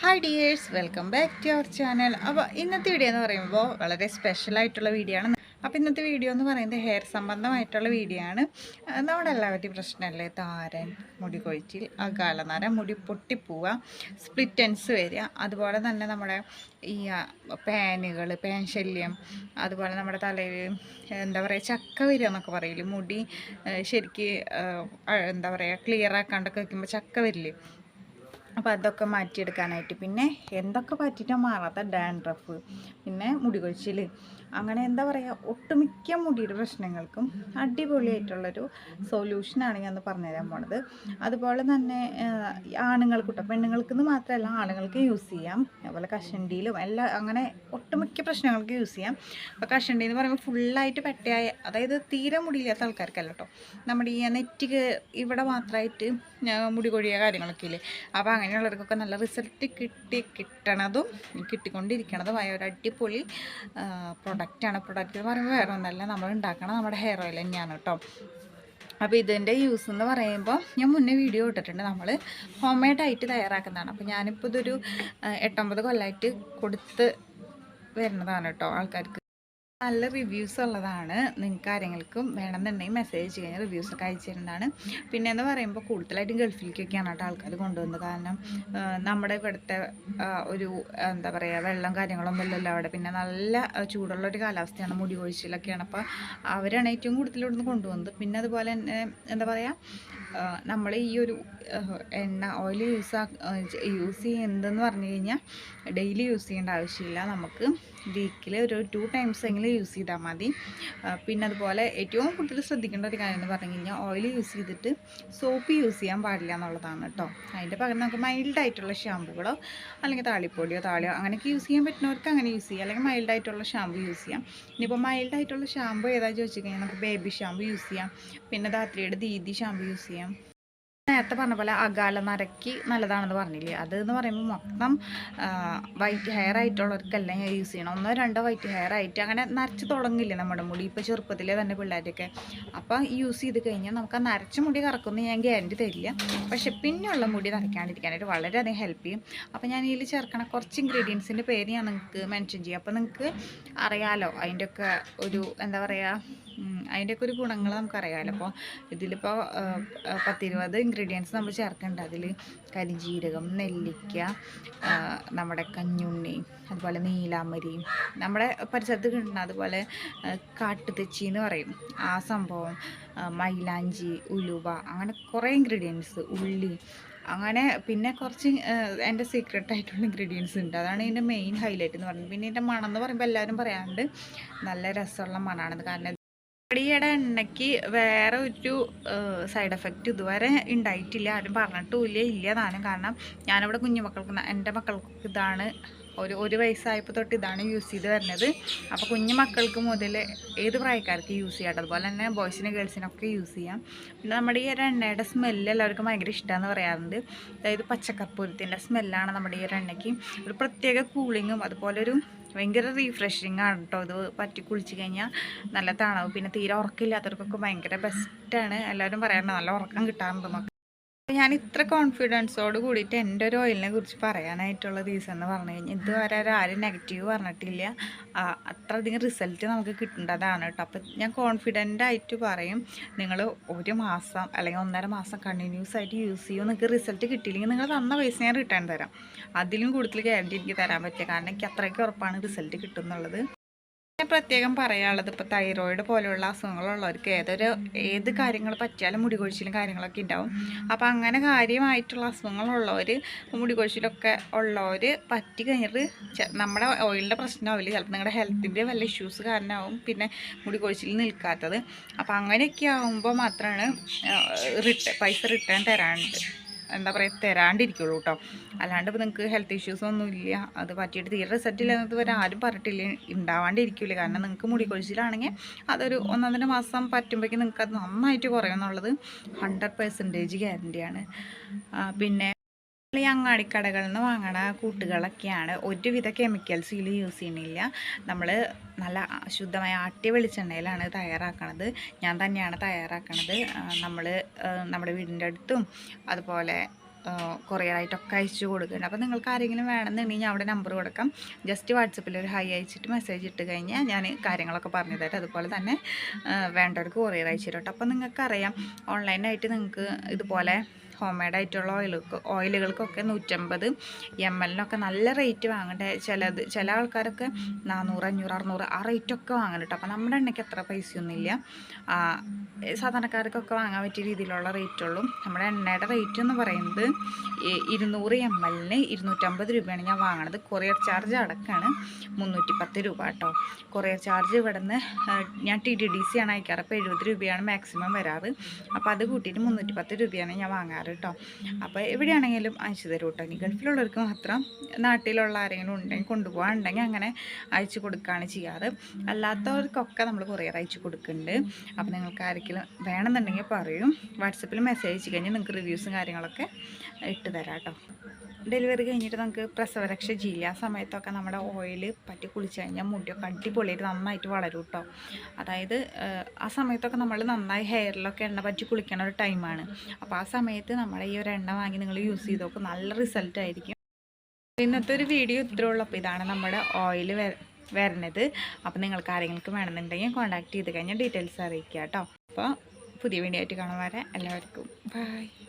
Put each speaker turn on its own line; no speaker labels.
Hi dears welcome back to our channel അപ്പോൾ ഇന്നത്തെ video എന്ന് പറയുമ്പോൾ വളരെ സ്പെഷ്യൽ ആയിട്ടുള്ള വീഡിയോ ആണ്. അപ്പോൾ ഇന്നത്തെ വീഡിയോ എന്ന് പറയുന്നത് ഹെയർ സംബന്ധമായിട്ടുള്ള വീഡിയോ ആണ്. നമ്മുടെ എല്ലാവരുടെയും പ്രശ്നമല്ലേ? താരൻ മുടി കൊഴിച്ചിൽ ആ അകാലനര മുടി പൊട്ടിപ്പോവുക സ്പ്ലിറ്റൻസ് വരിക. അതുപോലെ തന്നെ നമ്മുടെ ഈ പാനുകൾ പാൻ ശല്യം അതുപോലെ നമ്മുടെ തലയിൽ എന്താ പറയുക ചക്ക വരിക എന്നൊക്കെ പറയില്ലേ? മുടി ശരിക്ക് എന്താ പറയുക ക്ലിയർ ആക്കാണ്ടൊക്കെ വെക്കുമ്പോൾ ചക്ക വരില്ലേ? അപ്പോൾ അതൊക്കെ മാറ്റിയെടുക്കാനായിട്ട്. പിന്നെ എന്തൊക്കെ പറ്റിയിട്ടാണ് മാറാത്ത ഡാൻഡ്രഫ്? പിന്നെ മുടി കൊഴിച്ചിൽ അങ്ങനെ എന്താ പറയുക ഒട്ടുമിക്ക മുടിയുടെ പ്രശ്നങ്ങൾക്കും അടിപൊളിയായിട്ടുള്ളൊരു സൊല്യൂഷനാണ് ഞാൻ പറഞ്ഞു തരാൻ പോണത്. അതുപോലെ തന്നെ ആണുങ്ങൾക്ക് കേട്ടോ പെണ്ണുങ്ങൾക്ക് മാത്രമല്ല ആണുങ്ങൾക്ക് യൂസ് ചെയ്യാം. അതുപോലെ കഷണ്ടിയിലും എല്ലാം അങ്ങനെ ഒട്ടുമിക്ക പ്രശ്നങ്ങൾക്ക് യൂസ് ചെയ്യാം. അപ്പോൾ കഷണ്ടി എന്ന് പറയുമ്പോൾ ഫുള്ളായിട്ട് പെട്ടയായ അതായത് തീരെ മുടിയില്ലാത്ത ആൾക്കാർക്കല്ല കേട്ടോ നമ്മുടെ ഈ നെറ്റിക്ക് ഇവിടെ മാത്രമായിട്ട് മുടി കൊഴിയ കാര്യങ്ങളൊക്കെ ഇല്ലേ? അപ്പോൾ അങ്ങനെയുള്ളവർക്കൊക്കെ നല്ല റിസൾട്ട് കിട്ടി കിട്ടണതും കിട്ടിക്കൊണ്ടിരിക്കണതുമായ ഒരു അടിപൊളി പ്രൊഡക്റ്റാണ് പ്രൊഡക്റ്റ് എന്ന് പറയുമ്പോൾ വേറെ ഒന്നല്ല. നമ്മൾ ഉണ്ടാക്കണം നമ്മുടെ ഹെയർ ഓയിൽ തന്നെയാണ് കേട്ടോ അപ്പോൾ ഇതിന്റെ യൂസ് എന്ന് പറയുമ്പോൾ ഞാൻ മുന്നേ വീഡിയോ ഇട്ടിട്ടുണ്ട്. നമ്മൾ ഹോം മെയ്ഡായിട്ട് തയ്യാറാക്കുന്നതാണ്. അപ്പോൾ ഞാനിപ്പോൾ ഇതൊരു എട്ടൊമ്പത് കൊല്ലമായിട്ട് കൊടുത്ത് വരുന്നതാണ് കേട്ടോ ആൾക്കാർക്ക്. നല്ല റിവ്യൂസ് ഉള്ളതാണ്. നിങ്ങൾക്ക് ആരെങ്കിലും വേണമെന്നുണ്ടെങ്കിൽ മെസ്സേജ് കഴിഞ്ഞാൽ റിവ്യൂസ് ഒക്കെ അയച്ചു പിന്നെ എന്ന് പറയുമ്പോൾ കൂടുതലായിട്ടും ഗൾഫിലേക്കൊക്കെയാണ് കേട്ടോ ആൾക്കാർ കൊണ്ടുവന്നത്. കാരണം നമ്മുടെ ഇവിടുത്തെ ഒരു എന്താ പറയുക വെള്ളം കാര്യങ്ങളൊന്നും ഇല്ലല്ലോ അവിടെ. പിന്നെ നല്ല ചൂടുള്ള ഒരു കാലാവസ്ഥയാണ്. മുടി കൊഴിച്ചിലൊക്കെയാണ്. അപ്പോൾ അവരാണ് ഏറ്റവും കൂടുതൽ ഇവിടുന്ന് കൊണ്ടുവന്നത്. പിന്നെ അതുപോലെ തന്നെ എന്താ പറയുക നമ്മൾ ഈ ഒരു എണ്ണ ഓയിൽ യൂസ് യൂസ് ചെയ്യുന്നതെന്ന് പറഞ്ഞു കഴിഞ്ഞാൽ ഡെയിലി യൂസ് ചെയ്യേണ്ട ആവശ്യമില്ല. നമുക്ക് വീക്കിൽ ഒരു ടു ടൈംസ് എങ്കിലും യൂസ് ചെയ്താൽ മതി. പിന്നെ അതുപോലെ ഏറ്റവും കൂടുതൽ ശ്രദ്ധിക്കേണ്ട ഒരു കാര്യം എന്ന് പറഞ്ഞു കഴിഞ്ഞാൽ ഓയിൽ യൂസ് ചെയ്തിട്ട് സോപ്പ് യൂസ് ചെയ്യാൻ പാടില്ല എന്നുള്ളതാണ് കേട്ടോ. അതിന്റെ പകരം നമുക്ക് മൈൽഡായിട്ടുള്ള ഷാമ്പുകളോ അല്ലെങ്കിൽ താളിപ്പൊടിയോ താളിയോ അങ്ങനെയൊക്കെ യൂസ് ചെയ്യാൻ പറ്റുന്നവർക്ക് അങ്ങനെ യൂസ് ചെയ്യാം. അല്ലെങ്കിൽ മൈൽഡായിട്ടുള്ള ഷാമ്പു യൂസ് ചെയ്യാം. ഇനിയിപ്പോൾ മൈൽഡായിട്ടുള്ള ഷാമ്പു ഏതാ ചോദിച്ചു കഴിഞ്ഞാൽ നമുക്ക് ബേബി ഷാമ്പു യൂസ് ചെയ്യാം. പിന്നെ ധാത്രിയുടെ ദീദി ഷാമ്പു യൂസ് ചെയ്യാം. നേരത്തെ പറഞ്ഞ പോലെ അകാല നരക്കി നല്ലതാണെന്ന് പറഞ്ഞില്ലേ? അത് എന്ന് പറയുമ്പോൾ മൊത്തം വൈറ്റ് ഹെയർ ആയിട്ടുള്ളവർക്കല്ല ഞാൻ യൂസ് ചെയ്യണം? ഒന്നോ രണ്ടോ വൈറ്റ് ഹെയർ ആയിട്ട് അങ്ങനെ നരച്ച് തുടങ്ങില്ല നമ്മുടെ മുടി? ഇപ്പോൾ ചെറുപ്പത്തിലെ തന്നെ പിള്ളേരൊക്കെ. അപ്പം യൂസ് ചെയ്ത് കഴിഞ്ഞാൽ നമുക്ക് ആ നരച്ച മുടി കറക്കുമെന്ന് ഞാൻ ഗ്യാരണ്ടി തരില്ല. പക്ഷെ പിന്നെയുള്ള മുടി നരയ്ക്കാണ്ടിരിക്കാനായിട്ട് വളരെയധികം ഹെൽപ്പ് ചെയ്യും. അപ്പോൾ ഞാൻ ഇതിൽ ചേർക്കണ കുറച്ച് ഇൻഗ്രീഡിയൻസിന്റെ പേര് ഞാൻ നിങ്ങൾക്ക് മെൻഷൻ ചെയ്യാം. അപ്പോൾ നിങ്ങൾക്ക് അറിയാലോ അതിന്റെയൊക്കെ ഒരു എന്താ പറയുക അതിന്റെയൊക്കെ ഒരു ഗുണങ്ങൾ നമുക്കറിയാമല്ലോ അപ്പോൾ ഇതിലിപ്പോൾ പത്തിരുപത് ഇൻഗ്രീഡിയൻസ് നമ്മൾ ചേർക്കുന്നുണ്ട് അതിൽ കരിഞ്ജീരകം നെല്ലിക്ക നമ്മുടെ കഞ്ഞുണ്ണി അതുപോലെ നീലാമരി നമ്മുടെ പരിസരത്ത് കിട്ടുന്ന അതുപോലെ കാട്ടുതെച്ചി എന്ന് പറയും. ആ സംഭവം മൈലാഞ്ചി ഉലുവ അങ്ങനെ കുറേ ഇൻഗ്രീഡിയൻസ് ഉള്ളി അങ്ങനെ പിന്നെ കുറച്ച് എന്റെ സീക്രട്ട് ആയിട്ടുള്ള ഇൻഗ്രീഡിയൻസ് ഉണ്ട്. അതാണ് ഇതിന്റെ മെയിൻ ഹൈലൈറ്റ് എന്ന് പറയുന്നത്. പിന്നെ ഇതിന്റെ മണം എന്ന് പറയുമ്പോൾ എല്ലാവരും പറയാറുണ്ട് നല്ല രസമുള്ള മണമാണെന്ന് കാരണം പൊടിയുടെ എണ്ണയ്ക്ക് വേറെ ഒരു സൈഡ് എഫക്റ്റ് ഇതുവരെ ഉണ്ടായിട്ടില്ല ആരും പറഞ്ഞിട്ടുമില്ല ഇല്ല താനും. കാരണം ഞാനിവിടെ കുഞ്ഞുമക്കൾക്ക് എന്റെ മക്കൾക്ക് ഇതാണ് ഒരു ഒരു വയസ്സായപ്പോൾ തൊട്ട് ഇതാണ് യൂസ് ചെയ്ത് വരുന്നത്. അപ്പോൾ കുഞ്ഞു മക്കൾക്ക് മുതൽ ഏത് പ്രായക്കാർക്ക് യൂസ് ചെയ്യാട്ടോ അതുപോലെ തന്നെ ബോയ്സിനും ഗേൾസിനൊക്കെ യൂസ് ചെയ്യാം. പിന്നെ നമ്മുടെ ഈ ഒരു എണ്ണയുടെ സ്മെല്ല് എല്ലാവർക്കും ഭയങ്കര ഇഷ്ടമാണെന്ന് പറയാറുണ്ട്. അതായത് പച്ചക്കർപ്പൂരത്തിന്റെ സ്മെല്ലാണ് നമ്മുടെ ഈ ഒരു എണ്ണയ്ക്ക്. ഒരു പ്രത്യേക കൂളിങ്ങും അതുപോലെ ഒരു ഭയങ്കര റീഫ്രഷിങ് ആണ് കേട്ടോ ഇത് പറ്റി കുളിച്ച് കഴിഞ്ഞാൽ നല്ല തണവ് പിന്നെ തീരെ ഉറക്കമില്ലാത്തവർക്കൊക്കെ ഭയങ്കര ബെസ്റ്റാണ് എല്ലാവരും പറയാറുണ്ട് നല്ല ഉറക്കം കിട്ടാറുണ്ട് ഞാൻ ഇത്ര കോൺഫിഡൻസോട് കൂടിയിട്ട് എന്റെ ഒരു ഓയിലിനെ കുറിച്ച് പറയാനായിട്ടുള്ള റീസൺ എന്ന് പറഞ്ഞു കഴിഞ്ഞാൽ ഇതുവരെ ആരും നെഗറ്റീവ് പറഞ്ഞിട്ടില്ല. അത്ര അത്രയധികം റിസൾട്ട് നമുക്ക് കിട്ടേണ്ടതാണ് കേട്ടോ. അപ്പം ഞാൻ കോൺഫിഡന്റ് ആയിട്ട് പറയും നിങ്ങൾ ഒരു മാസം അല്ലെങ്കിൽ ഒന്നര മാസം കണ്ടിന്യൂസ് ആയിട്ട് യൂസ് ചെയ്യും. നിങ്ങൾക്ക് റിസൾട്ട് കിട്ടിയില്ലെങ്കിൽ നിങ്ങൾ തന്ന പൈസ ഞാൻ റിട്ടേൺ തരാം. അതിലും കൂടുതൽ ഗ്യാരണ്ടി എനിക്ക് തരാൻ പറ്റില്ല. കാരണം എനിക്ക് അത്രയ്ക്ക് ഉറപ്പാണ് റിസൾട്ട് കിട്ടും എന്നുള്ളത് ഞാൻ പ്രത്യേകം പറയാനുള്ളത് ഇപ്പോൾ തൈറോയിഡ് പോലെയുള്ള അസുഖങ്ങളുള്ളവർക്ക് ഏതൊരു ഏത് കാര്യങ്ങൾ പറ്റിയാലും മുടി കൊഴിച്ചിലും കാര്യങ്ങളൊക്കെ ഉണ്ടാവും. അപ്പോൾ അങ്ങനെ കാര്യമായിട്ടുള്ള അസുഖങ്ങളുള്ളവർ മുടി കൊഴിച്ചിലൊക്കെ ഉള്ളവർ പറ്റി കഴിഞ്ഞിട്ട് നമ്മുടെ ഓയിലിന്റെ പ്രശ്നമാവില്ല ചിലപ്പോൾ നിങ്ങളുടെ ഹെൽത്തിന്റെ വല്ല ഇഷ്യൂസ് കാരണമാവും പിന്നെ മുടി കൊഴിച്ചിൽ നിൽക്കാത്തത്. അപ്പോൾ അങ്ങനെയൊക്കെ ആകുമ്പോൾ മാത്രമാണ് റിട്ടേൺ പൈസ റിട്ടേൺ തരാണ്ട് എന്താ പറയുക തരാണ്ടിരിക്കുള്ളൂ കേട്ടോ അല്ലാണ്ട് ഇപ്പോൾ നിങ്ങൾക്ക് ഹെൽത്ത് ഇഷ്യൂസ് ഒന്നും ഇല്ല. അത് പറ്റിയിട്ട് തീരെ റിസൾട്ട് ഇല്ലെന്നത് വരെ ആരും പറഞ്ഞിട്ടില്ല ഉണ്ടാവാണ്ടിരിക്കില്ല കാരണം നിങ്ങൾക്ക് മുടി കൊഴിച്ചിലാണെങ്കിൽ അതൊരു ഒന്നൊന്നര മാസം പറ്റുമ്പോഴേക്കും നിങ്ങൾക്ക് അത് നന്നായിട്ട് കുറയുമെന്നുള്ളത് ഹൺഡ്രഡ് പെർസെന്റേജ് ഗ്യാരന്റിയാണ് പിന്നെ ഈ അങ്ങാടിക്കടകളിൽ നിന്ന് വാങ്ങണ കൂട്ടുകളൊക്കെയാണ്. ഒരുവിധ കെമിക്കൽസ് ഇതിൽ യൂസ് ചെയ്യുന്നില്ല. നമ്മൾ നല്ല ശുദ്ധമായ ആട്ടിയ വെളിച്ചെണ്ണയിലാണ് തയ്യാറാക്കണത്. ഞാൻ തന്നെയാണ് തയ്യാറാക്കണത്. നമ്മൾ നമ്മുടെ വീടിന്റെ അടുത്തും അതുപോലെ കൊറിയറായിട്ടൊക്കെ അയച്ചു കൊടുക്കുന്നുണ്ട്. അപ്പോൾ നിങ്ങൾക്ക് ആരെങ്കിലും വേണമെന്നുണ്ടെങ്കിൽ ഞാൻ അവിടെ നമ്പർ കൊടുക്കാം. ജസ്റ്റ് വാട്സപ്പിൽ ഒരു ഹൈ അയച്ചിട്ട് മെസ്സേജ് ഇട്ട് കഴിഞ്ഞാൽ ഞാൻ കാര്യങ്ങളൊക്കെ പറഞ്ഞു തരാം. അതുപോലെ തന്നെ വേണ്ടവർക്ക് കൊറിയർ അയച്ചു തരും കേട്ടോ. അപ്പോൾ നിങ്ങൾക്കറിയാം ഓൺലൈനായിട്ട് നിങ്ങൾക്ക് ഇതുപോലെ ഹോം മെയ്ഡ് ആയിട്ടുള്ള ഓയിലുകൾക്ക് ഓയിലുകൾക്കൊക്കെ നൂറ്റമ്പത് എം എല്ലിനൊക്കെ നല്ല റേറ്റ് വാങ്ങണ്ടേ? ചിലത് ചില ആൾക്കാരൊക്കെ നാനൂറ് അഞ്ഞൂറ് അറുന്നൂറ് ആ റേറ്റൊക്കെ വാങ്ങണം കേട്ടോ അപ്പോൾ നമ്മുടെ എണ്ണയ്ക്ക് അത്ര പൈസയൊന്നുമില്ല. സാധാരണക്കാർക്കൊക്കെ വാങ്ങാൻ പറ്റിയ രീതിയിലുള്ള റേറ്റുള്ളൂ നമ്മുടെ എണ്ണയുടെ റേറ്റ് എന്ന് പറയുന്നത് ഇരുന്നൂറ് എം എല്ലിന് ഇരുന്നൂറ്റമ്പത് രൂപയാണ് ഞാൻ വാങ്ങണത്. കൊറിയർ ചാർജ് അടക്കമാണ് മുന്നൂറ്റി പത്ത് രൂപ കേട്ടോ കൊറിയർ ചാർജ് ഇവിടെ നിന്ന് ഞാൻ ടി ഡി ഡി സി ആണ് അയക്കാറ്. അപ്പോൾ എഴുപത് രൂപയാണ് മാക്സിമം വരാറ്. അപ്പോൾ അത് കൂട്ടിയിട്ട് മുന്നൂറ്റി പത്ത് രൂപയാണ് ഞാൻ വാങ്ങാറ്. കേട്ടോ. അപ്പോൾ എവിടെയാണെങ്കിലും അയച്ചു തരും കേട്ടോ. ഇനി ഗൾഫിലുള്ളവർക്ക് മാത്രം നാട്ടിലുള്ള ആരെങ്കിലും ഉണ്ടെങ്കിൽ കൊണ്ടുപോകാനുണ്ടെങ്കിൽ അങ്ങനെ അയച്ചു കൊടുക്കുകയാണ് ചെയ്യാറ്. അല്ലാത്തവർക്കൊക്കെ നമ്മൾ കൊറിയർ അയച്ചു കൊടുക്കുന്നുണ്ട്. അപ്പോൾ നിങ്ങൾക്ക് ആരെങ്കിലും വേണമെന്നുണ്ടെങ്കിൽ പറയും. വാട്സപ്പിൽ മെസ്സേജ് കഴിഞ്ഞാൽ നിങ്ങൾക്ക് റിവ്യൂസും കാര്യങ്ങളൊക്കെ ഇട്ട് തരാം കേട്ടോ. ഡെലിവറി കഴിഞ്ഞിട്ട് നമുക്ക് പ്രസവരക്ഷ ചെയ്യില്ല ആ സമയത്തൊക്കെ നമ്മുടെ ഓയിൽ പറ്റി കുളിച്ച് കഴിഞ്ഞാൽ മുടിയൊക്കെ അടിപൊളിയായിട്ട് നന്നായിട്ട് വളരും കേട്ടോ അതായത് ആ സമയത്തൊക്കെ നമ്മൾ നന്നായി ഹെയറിലൊക്കെ എണ്ണ പറ്റി കുളിക്കണ ഒരു ടൈമാണ് അപ്പോൾ ആ സമയത്ത് നമ്മളെ ഈ ഒരു എണ്ണ വാങ്ങി നിങ്ങൾ യൂസ് ചെയ്ത് നോക്കും നല്ല റിസൾട്ട് ആയിരിക്കും. ഇന്നത്തെ ഒരു വീഡിയോ ഇത്രയേ ഉള്ളൂ. അപ്പോൾ ഇതാണ് നമ്മുടെ ഓയിൽ വരുന്നത് അപ്പോൾ നിങ്ങൾക്ക് ആരെങ്കിലും വേണമെന്നുണ്ടെങ്കിൽ കോൺടാക്ട് ചെയ്ത് കഴിഞ്ഞാൽ ഡീറ്റെയിൽസ് അറിയിക്കുക കേട്ടോ അപ്പോൾ പുതിയ വീഡിയോ ആയിട്ട് കാണാൻ വരെ എല്ലാവർക്കും ബൈ